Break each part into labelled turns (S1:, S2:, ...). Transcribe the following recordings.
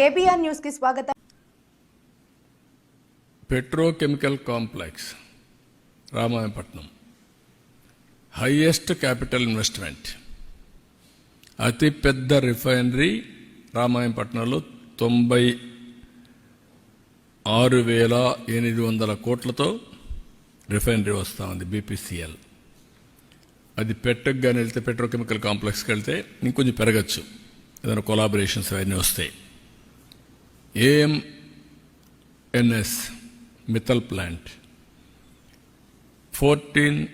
S1: KBR న్యూస్కి స్వాగతం.
S2: Petrochemical complex Ramayapatnam highest capital investment. అతి పెద్ద రిఫైనరీ రామాయపట్నంలో తొంభై ఆరు వేల ఎనిమిది వందల కోట్లతో రిఫైనరీ వస్తూ ఉంది బీపీసీఎల్. అది పెట్టకు వెళ్తే పెట్రోకెమికల్ కాంప్లెక్స్కి వెళ్తే ఇంకొంచెం పెరగచ్చు. ఏదైనా కొలాబరేషన్స్ అవన్నీ వస్తాయి. AMNS Mittal plant. Fourteen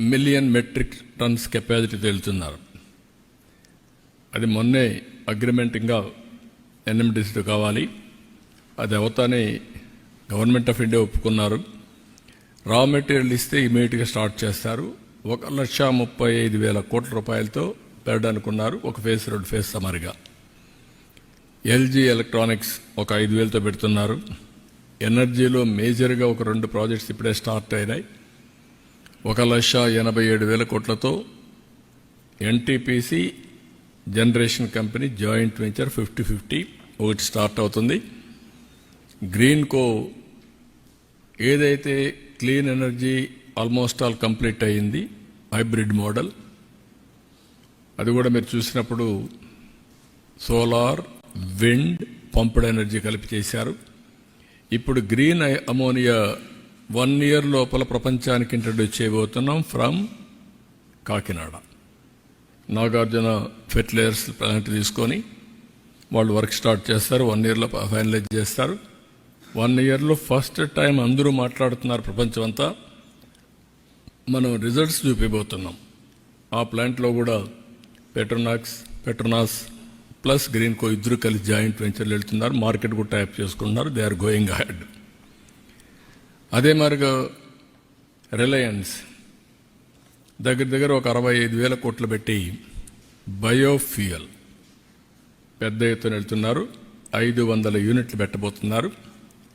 S2: million metric tons capacity తేలుతున్నారు. అది మొన్నే అగ్రిమెంట్ ఇంకా ఎన్ఎండిసితో కావాలి. అది అవతానే గవర్నమెంట్ ఆఫ్ ఇండియా ఒప్పుకున్నారు. రా మెటీరియల్ ఇస్తే ఇమీడియట్గా స్టార్ట్ చేస్తారు. ఒక లక్ష ముప్పై ఐదు వేల కోట్ల రూపాయలతో పెట్టడానికి ఉన్నారు ఒక ఫేస్ రెండు ఫేస్ సమరిగా. ఎల్జీ ఎలక్ట్రానిక్స్ ఒక ఐదు వేలతో పెడుతున్నారు. ఎనర్జీలో మేజర్గా ఒక రెండు ప్రాజెక్ట్స్ ఇప్పుడే స్టార్ట్ అయినాయి. ఒక లక్ష ఎనభై ఏడు వేల కోట్లతో NTPC generation company joint venture fifty fifty ఒకటి స్టార్ట్ అవుతుంది. గ్రీన్ కో ఏదైతే clean energy almost all complete అయ్యింది హైబ్రిడ్ మోడల్ అది కూడా మీరు చూసినప్పుడు సోలార్ విండ్ పంప్డ్ ఎనర్జీ కలిపి చేశారు. ఇప్పుడు గ్రీన్ అమోనియా వన్ ఇయర్ లోపల ప్రపంచానికి ఇంట్రడ్యూస్ చేయబోతున్నాం from Kakinada. Nagarjuna fertilisers plant తీసుకొని వాళ్ళు వర్క్ స్టార్ట్ చేస్తారు వన్ ఇయర్లో ఫైనలైజ్ చేస్తారు. వన్ ఇయర్లో ఫస్ట్ టైం అందరూ మాట్లాడుతున్నారు ప్రపంచం అంతా మనం రిజల్ట్స్ చూపిపోతున్నాం ఆ ప్లాంట్లో కూడా పెట్రోనాక్స్ పెట్రోనాస్ ప్లస్ గ్రీన్ కో ఇద్దరు కలిసి జాయింట్ వెంచర్లు వెళ్తున్నారు. మార్కెట్ కూడా టైప్ చేసుకుంటున్నారు. They are going ahead. అదే మాదిరిగా రిలయన్స్ దగ్గర దగ్గర ఒక అరవై ఐదు వేల కోట్లు పెట్టి బయోఫ్యూయల్ పెద్ద ఎత్తున వెళ్తున్నారు. ఐదు వందల యూనిట్లు పెట్టబోతున్నారు.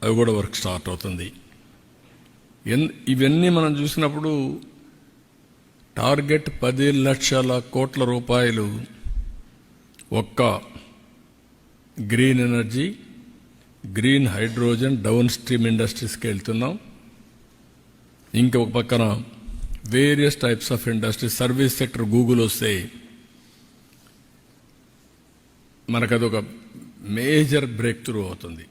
S2: అవి కూడా వర్క్ స్టార్ట్ అవుతుంది. ఎన్ ఇవన్నీ మనం చూసినప్పుడు టార్గెట్ పది లక్షల కోట్ల రూపాయలు ఒక్క green energy green hydrogen down stream ఇండస్ట్రీస్కి వెళ్తున్నాం. ఇంకొక పక్కన various types of industries service sector Google వస్తే మనకు అదొక మేజర్ బ్రేక్ త్రూ అవుతుంది.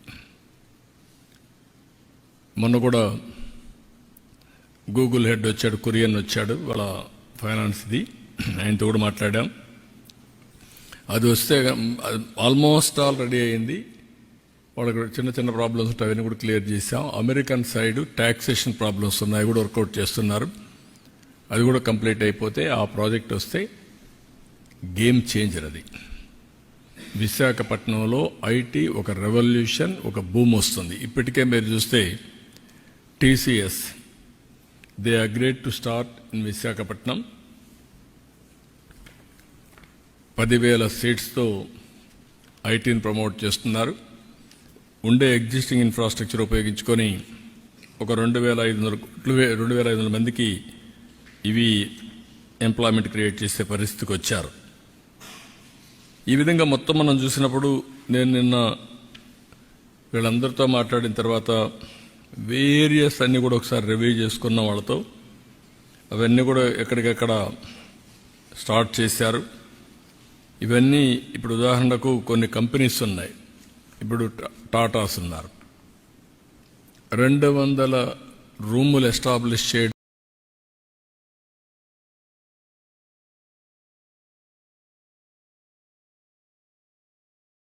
S2: మొన్న కూడా గూగుల్ హెడ్ వచ్చాడు కురియన్ వచ్చాడు వాళ్ళ ఫైనాన్స్ది. ఆయనతో కూడా మాట్లాడాం. అది వస్తే ఆల్మోస్ట్ ఆల్ రెడీ అయింది వాళ్ళకి చిన్న చిన్న ప్రాబ్లమ్స్ ఉంటాయి అవన్నీ కూడా క్లియర్ చేసాం అమెరికన్ సైడ్ ట్యాక్సేషన్ ప్రాబ్లమ్స్ ఉన్నాయి కూడా వర్కౌట్ చేస్తున్నారు. అది కూడా కంప్లీట్ అయిపోతే ఆ ప్రాజెక్ట్ వస్తే గేమ్ చేంజర్ అది. విశాఖపట్నంలో ఐటీ ఒక రెవల్యూషన్ ఒక భూమి వస్తుంది. ఇప్పటికే మీరు చూస్తే TCS they agreed to start in Visakhapatnam పదివేల సీట్స్తో ఐటీని ప్రమోట్ చేస్తున్నారు. ఉండే ఎగ్జిస్టింగ్ ఇన్ఫ్రాస్ట్రక్చర్ ఉపయోగించుకొని ఒక రెండు వేల ఐదు వందల కోట్లు వే- రెండు వేల ఐదు వందల మందికి ఇవి ఎంప్లాయ్మెంట్ క్రియేట్ చేసే పరిస్థితికి వచ్చారు. ఈ విధంగా మొత్తం మనం చూసినప్పుడు నేను నిన్న వీళ్ళందరితో మాట్లాడిన తర్వాత వేరియస్ అన్నీ కూడా ఒకసారి రివ్యూ చేసుకున్న వాళ్ళతో అవన్నీ కూడా ఎక్కడికెక్కడ స్టార్ట్ చేశారు. ఇవన్నీ ఇప్పుడు ఉదాహరణకు కొన్ని కంపెనీస్ ఉన్నాయి. ఇప్పుడు టాటాస్ ఉన్నారు. రెండు వందల రూములు ఎస్టాబ్లిష్ చేయడం